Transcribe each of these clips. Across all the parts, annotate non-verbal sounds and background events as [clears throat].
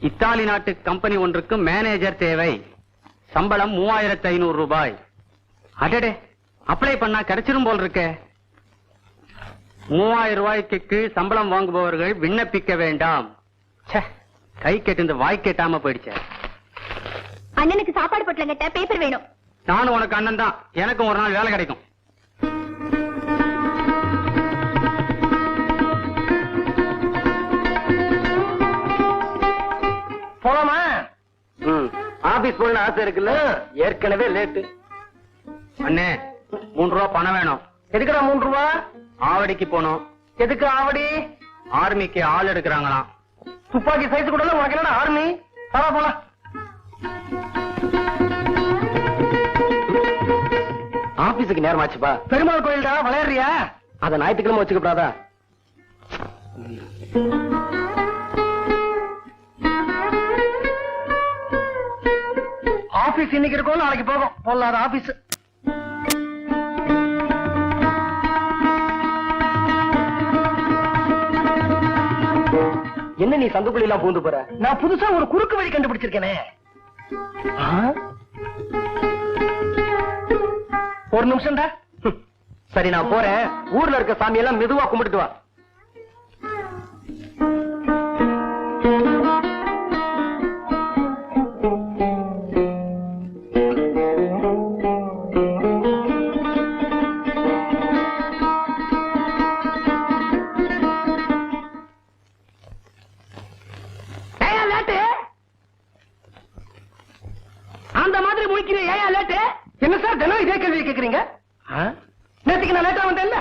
Italy நாட்டு company ஒன்றுக்கு manager தேவை. சம்பளம் மூவாயிரத்து ஐநூறு ரூபாய். அடடே அப்ளை பண்ணா கிடைச்சிரும் போல் இருக்கே மூவாயிரம் ரூபாய்க்கு சம்பளம் வாங்குபவர்கள் விண்ணப்பிக்க வேண்டாம். கை கெட்டு இந்த வாய் கெட்டாம போயிடுச்சே. அண்ணனுக்கு சாப்பாடு பொட்டலங்கட்ட பேப்பர் வேணும். நானும் உனக்கு அண்ணன் தான் எனக்கும் ஒரு நாள் வேலை கிடைக்கும். ஆபீஸ் போகணும் ஆசை இருக்குல்ல? ஏற்கனவே லேட்டு அண்ணே மூணு ரூபா பணம் வேணும். எதுக்குடா மூன்று ரூபா? ஆவடிக்கு போகணும். எதுக்கு ஆவடி? ஆர்மிக்கு ஆள் எடுக்கிறாங்களாம். துப்பாக்கி சைஸ் கூட உனக்கு என்னடா ஆர்மி? வா போலாம். ஆபீஸுக்கு நேரமாச்சுப்பா. பெருமாள் கோயில்டா விளையாடுறியா? அத ஞாயிற்றுக்கிழமை வச்சுக்கப்படாதா? ஆபீஸ் இன்னைக்கு இருக்கும் நாளைக்கு போகும். பொல்லாத ஆபீஸ். என்ன நீ சந்துக்குள்ள எல்லாம் பூந்து போற? நான் புதுசா ஒரு குறுக்கு வழி கண்டுபிடிச்சிருக்கேனே? ஒரு நிமிஷம்டா. சரி நான் போறேன். ஊர்ல இருக்க சாமி எல்லாம் மெதுவா கும்பிட்டுட்டு வா. அந்த மாதிரி முடிக்கிறேன் ஏயா லேட்டு என்ன சார் தினம் இதே கேள்வி கேக்குறீங்க? நேத்துக்கு நான் லேட்டா வந்தேன்ல?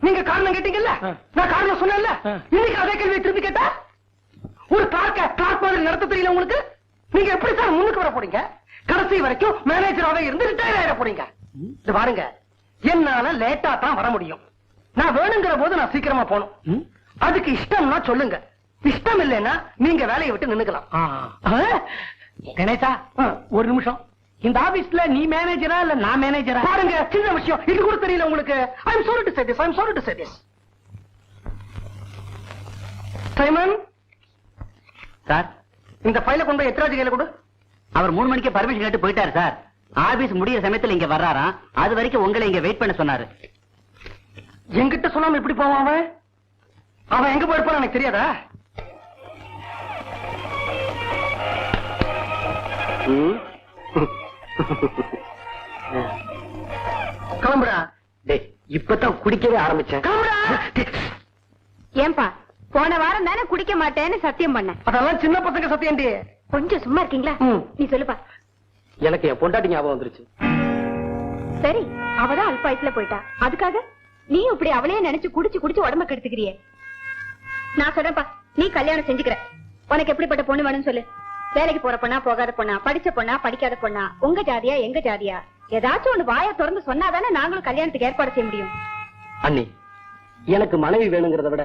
நீங்க காரணம் கேட்டீங்கல்ல? நான் காரணம் சொன்னேன்ல? இன்னைக்கு அதே கேள்வியை திருப்பி கேட்டா? ஒரு கிளார்க்க கிளார்க் மாதிரி நடத்த தெரியல உங்களுக்கு? நீங்க எப்படி சார் முன்னுக்கு வர போறீங்க? கடைசி வரைக்கும் மேனேஜராவே இருந்து ரிட்டையர் ஆயிட போறீங்க. இது பாருங்க. என்னால லேட்டா தான் வர முடியும். நான் வேணுங்கிற போது நான் சீக்கிரமா போகணும். அதுக்கு இஷ்டம்னா சொல்லுங்க. இஷ்டம் இல்லைன்னா நீங்க வேலையை விட்டு நின்னுக்கலாம்? கணேசா ஒரு நிமிஷம். இந்த ஆபீஸ்ல நீ மேனேஜரா இல்ல நான் மேனேஜரா பாருங்க சின்ன விஷயம். இது கூட தெரியல உங்களுக்கு. I am sorry to say this I am sorry to say this. Simon sir இந்த ஃபைல கொண்டு போய் எத்ராஜ் கையில கொடு. அவர் மூணு மணிக்கு பர்மிஷன் கேட்டு போயிட்டாரு சார் ஆபீஸ் முடிய சமயத்துல இங்க வர்றாராம் அது வரைக்கும் உங்களை இங்க வெயிட் பண்ண சொன்னாரு. என்கிட்ட சொல்லாம எப்படி போவான் அவன்? அவன் எங்க போயிருப்பான் எனக்கு தெரியாதா? கிளம்புடா டேய் இப்பதான் குடிக்கவே ஆரம்பிச்சேன். ஏன்பா போன வாரம் தானே குடிக்க மாட்டேன்னு சத்தியம் பண்ணேன் அதெல்லாம் சின்ன பசங்க சத்தியண்டி கொஞ்சம் சும்மா இருக்கீங்களா. நீ சொல்லுப்பா. எனக்கு என் பொண்டாட்டி ஞாபகம் வந்துருச்சு. சரி அவதான் அல்பாயத்துல போயிட்டா. அதுக்காக நீயும் இப்படி அவளையே நினைச்சு குடிச்சு குடிச்சு உடம்ப கெடுத்துக்கிறியே. நான் சொல்றேன்ப்பா நீ கல்யாணம் செஞ்சுக்கிற. உனக்கு எப்படிப்பட்ட பொண்ணு வேணும்னு சொல்லு. வேலைக்கு போற பொண்ணா போகாத பொண்ணா படிச்ச பொண்ணா படிக்காத பொண்ணா உங்க ஜாதியா எங்க ஜாதியா? ஏதாச்சும் ஒண்ணு வாயை திறந்து சொன்னாதானே நாங்களும் கல்யாணத்துக்கு ஏற்பாடு செய்ய முடியும். அண்ணி எனக்கு மனைவி வேணுங்கிறத விட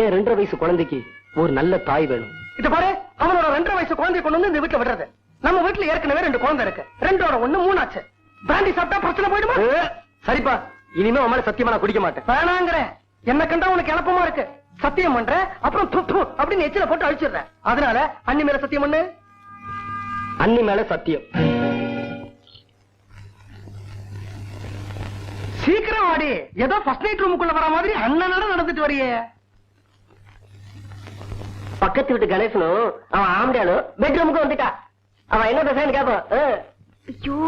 ஏன் ரெண்டரை வயசு குழந்தைக்கு ஒரு நல்ல தாய் வேணும். இது பாரு அவனோட ரெண்டரை வயசு குழந்தைய கொண்டு வந்து இந்த வீட்டுல விடுறது. நம்ம வீட்டுல ஏற்கனவே ரெண்டு குழந்தை இருக்கு. ரெண்டோட ஒண்ணு மூணாச்சு. பிராண்டி சாப்பிட்டா பிரச்சனை போயிடுமா? சரிப்பா. இனிமே உன் மேல சத்தியமா நான் குடிக்க மாட்டேன். வேணாங்கிறேன். என்ன கண்டா உனக்கு எளப்பமா இருக்கு. சத்தியம் பண்ற அப்புறம் து து அப்படின்னு எச்சில போட்டு அழிச்சிடுறேன் அதனால அண்ணி மேல சத்தியம் பண்ணு. அண்ணி மேல சத்தியம். சீக்கிரம் ஆடி ஏதோ ஃபர்ஸ்ட் நைட் ரூமுக்குள்ள வர மாதிரி அண்ணனோட நடந்துட்டு வரியே. பக்கத்து வீட்டு கணேசனும் அவன் ஆம்படியாலும் பெட்ரூமுக்கு வந்துட்டா. அவன் என்ன பேசுறான்னு கேப்பான். ஐயோ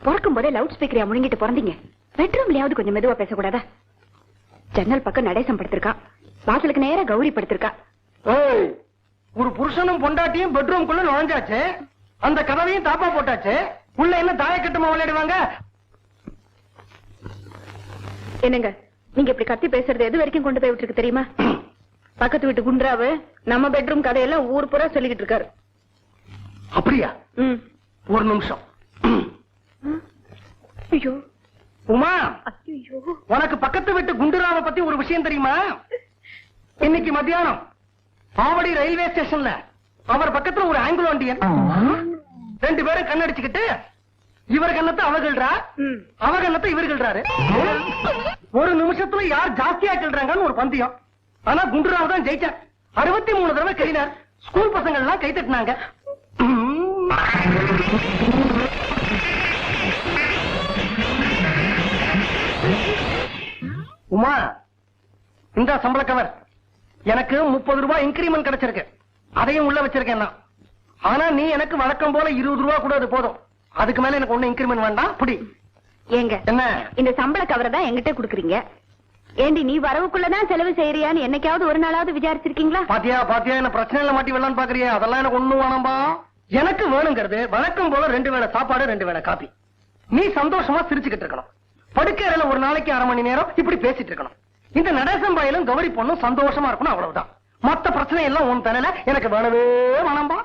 பிறக்கும் போதே லவுட் ஸ்பீக்கரையா முழுங்கிட்டு பிறந்தீங்க. பெட்ரூம்லயாவது கொஞ்சம் மெதுவா பேசக்கூடாதா? ஜன்னல் பக்கம் நடேசம் படுத்திருக்கான். வாசலுக்கு நேரா கௌரி படுத்திருக்கா ஒரு புருஷனும் பொண்டாட்டியும் பெட்ரூம்குள்ள நுழைஞ்சாச்சு? அந்த கதவையும் தாப்பா போட்டாச்சு? உள்ள என்ன தாயக்கட்டமா விளையாடுவாங்க? என்னங்க நீங்க இப்படி கத்தி பேசுறது எது வரைக்கும் கொண்டு போய் விட்டுருக்கு தெரியுமா? [clears throat] பக்கத்து வீட்டு குன்றாவு நம்ம பெட்ரூம் கதையெல்லாம் ஊர் பூரா சொல்லிக்கிட்டு இருக்காரு. அப்படியா? ஒரு நிமிஷம். ஐயோ. உமா ஐயோ உனக்கு பக்கத்து வீட்டு குண்டுராவை பத்தி ஒரு விஷயம் தெரியுமா? இன்னைக்கு மத்தியானம் ஆவடி ரயில்வே ஸ்டேஷன்ல அவர் பக்கத்துல ஒரு ஆங்கிலோ இண்டியன் ரெண்டு பேரும் கண்ணடிச்சுக்கிட்டு இவர் கண்ணத்தை அவகள்றா ம். அவ கண்ணத்தை இவர் கிள்றாரு. ஒரு நிமிஷத்துல யார் ஜாஸ்தியா கிள்றாங்கன்னு ஒரு பந்தயம். ஆனா குண்டுராவ் தான் ஜெயிச்சார். அறுபத்தி மூணு தடவை கழினார் ஸ்கூல் பசங்க எல்லாம் கை தட்டினாங்க. உமா இந்த சம்பள கவர் எனக்கு முப்பது ரூபாய் இன்கிரிமெண்ட் கிடைச்சிருக்கு. அதையும் உள்ள வச்சிருக்கேன் நான் ஆனா நீ எனக்கு வழக்கம் போல இருபது ரூபாய் கூட அது போதும். அதுக்கு மேல எனக்கு ஒண்ணு இன்கிரிமெண்ட் வேண்டாம். புடி. ஏங்க என்ன? இந்த சம்பள கவரை தான் என்கிட்ட குடுக்குறீங்க. ஏண்டி நீ வரவுக்குள்ளதான் செலவு செய்யறியான்னு என்னைக்காவது ஒரு நாளாவது விசாரிச்சிருக்கீங்களா? பாத்தியா பாத்தியா என்ன பிரச்சனையில மாட்டி வரலான்னு பாக்குறியா. அதெல்லாம் எனக்கு ஒண்ணும் வேணாம்பா. எனக்கு வேணுங்கிறது வழக்கம் போல ரெண்டு வேளை சாப்பாடு ரெண்டு வேளை காபி. நீ சந்தோஷமா சிரிச்சுக்கிட்டு இருக்கணும். படுக்கையில ஒரு நாளைக்கு அரை மணி நேரம் இப்படி பேசிட்டு இருக்கணும். இந்த நடேசம் பாயிலும் கௌரி பொண்ணும் சந்தோஷமா இருக்கணும் அவ்வளவுதான். மத்த பிரச்சனை எல்லாம் உன் தலையில எனக்கு வேணவே வேணாம்பா.